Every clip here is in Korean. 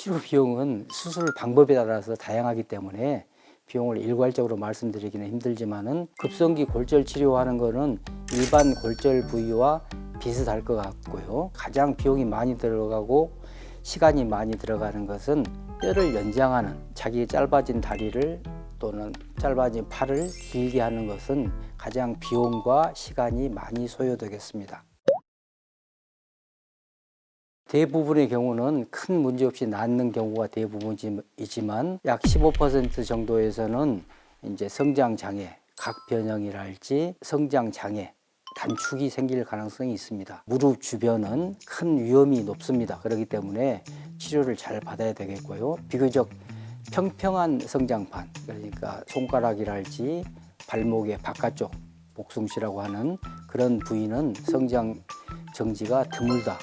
치료 비용은 수술 방법에 따라서 다양하기 때문에 비용을 일괄적으로 말씀드리기는 힘들지만은 급성기 골절 치료하는 거는 일반 골절 부위와 비슷할 것 같고요. 가장 비용이 많이 들어가고 시간이 많이 들어가는 것은 뼈를 연장하는 자기 짧아진 다리를 또는 짧아진 팔을 길게 하는 것은 가장 비용과 시간이 많이 소요되겠습니다. 대부분의 경우는 큰 문제 없이 낫는 경우가 대부분이지만 약 15% 정도에서는 이제 성장 장애, 각 변형이랄지 성장 장애, 단축이 생길 가능성이 있습니다. 무릎 주변은 큰 위험이 높습니다. 그렇기 때문에 치료를 잘 받아야 되겠고요. 비교적 평평한 성장판, 그러니까 손가락이랄지 발목의 바깥쪽 복숭시라고 하는 그런 부위는 성장 정지가 드물다.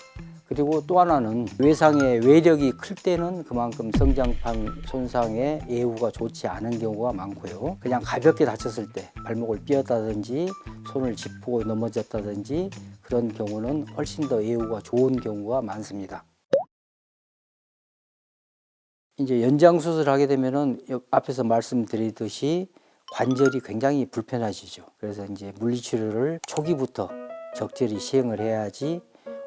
그리고 또 하나는 외상의 외력이 클 때는 그만큼 성장판 손상의 예후가 좋지 않은 경우가 많고요. 그냥 가볍게 다쳤을 때 발목을 삐었다든지 손을 짚고 넘어졌다든지 그런 경우는 훨씬 더 예후가 좋은 경우가 많습니다. 이제 연장 수술을 하게 되면은 여- 앞에서 말씀드리듯이 관절이 굉장히 불편하시죠. 그래서 이제 물리치료를 초기부터 적절히 시행을 해야지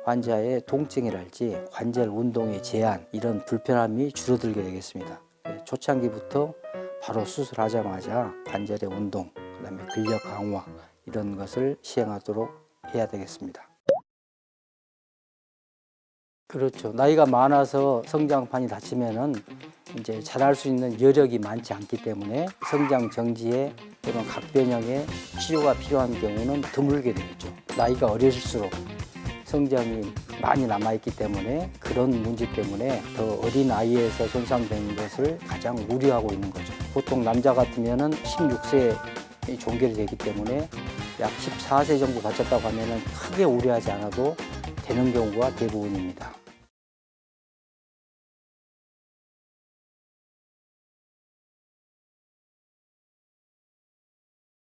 환자의 통증이랄지 관절 운동의 제한 이런 불편함이 줄어들게 되겠습니다. 네, 초창기부터 바로 수술하자마자 관절의 운동, 그다음에 근력 강화 이런 것을 시행하도록 해야 되겠습니다. 그렇죠. 나이가 많아서 성장판이 다치면은 이제 자랄 수 있는 여력이 많지 않기 때문에 성장 정지에 또는 각변형에 치료가 필요한 경우는 드물게 되겠죠. 나이가 어릴수록 성장이 많이 남아있기 때문에 그런 문제 때문에 더 어린 나이에서 손상되는 것을 가장 우려하고 있는 거죠. 보통 남자 같으면은 16세에 종결이 되기 때문에 약 14세 정도 다쳤다고 하면은 크게 우려하지 않아도 되는 경우가 대부분입니다.